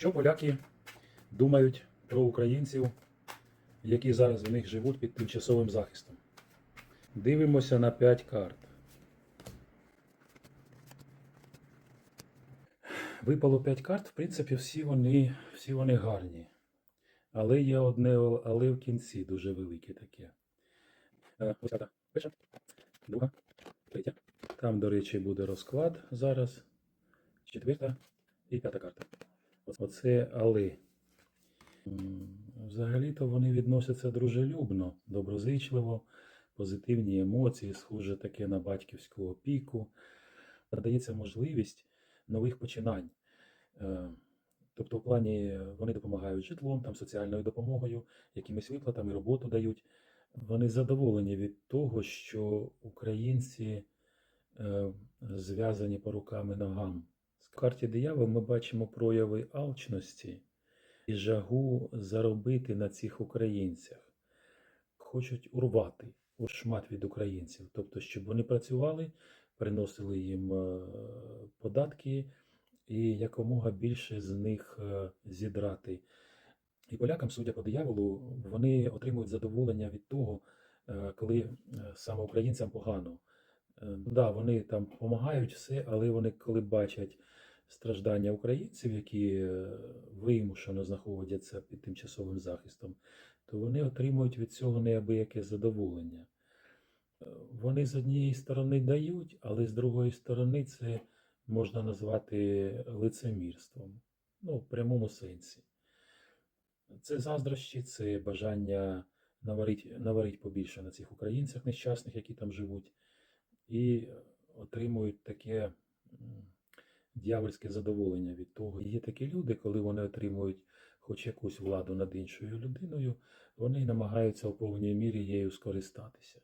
Що поляки думають про українців, які зараз в них живуть під тимчасовим захистом? Дивимося на 5 карт. Випало 5 карт, в принципі, всі вони, всі вони гарні. Але є одне але в кінці дуже велике таке. Е, Ось карта перша, друга, третя. Там, до речі, буде розклад зараз. Четверта і п'ята карта. Оце але. Взагалі-то вони відносяться дружелюбно, доброзичливо, позитивні емоції, схоже таке на батьківську опіку. Надається можливість нових починань. Е, Тобто, в плані вони допомагають житлом, там, соціальною допомогою, якимись виплатами, роботу дають. Вони задоволені від того, що українці е, зв'язані по рукам і ногам. В карті диявол ми бачимо прояви алчності і жагу заробити на цих українцях. Хочуть урвати шмат від українців, тобто, щоб вони працювали, приносили їм е, податки і якомога більше з них е, зідрати. І полякам, судя по дияволу, вони отримують задоволення від того, е, коли саме українцям погано. Да, вони там допомагають все, але вони, коли бачать страждання українців, які е, вимушено знаходяться під тимчасовим захистом, то вони отримують від цього неабияке задоволення. Е, Вони з однієї сторони дають, але з другої сторони це можна назвати лицемірством. Ну, в прямому сенсі. Це заздрощі, це бажання наварити, наварити побільше на цих українцях нещасних, які там живуть, і отримують таке дьявольське задоволення від того. Є такі люди, коли вони отримують хоч якусь владу над іншою людиною, вони намагаються у повній мірі її скористатися.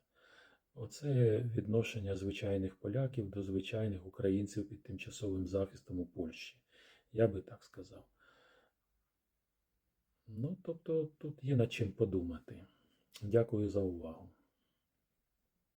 Оце відношення звичайних поляків до звичайних українців під тимчасовим захистом у Польщі. Я би так сказав. Ну, тобто тут є над чим подумати. Дякую за увагу.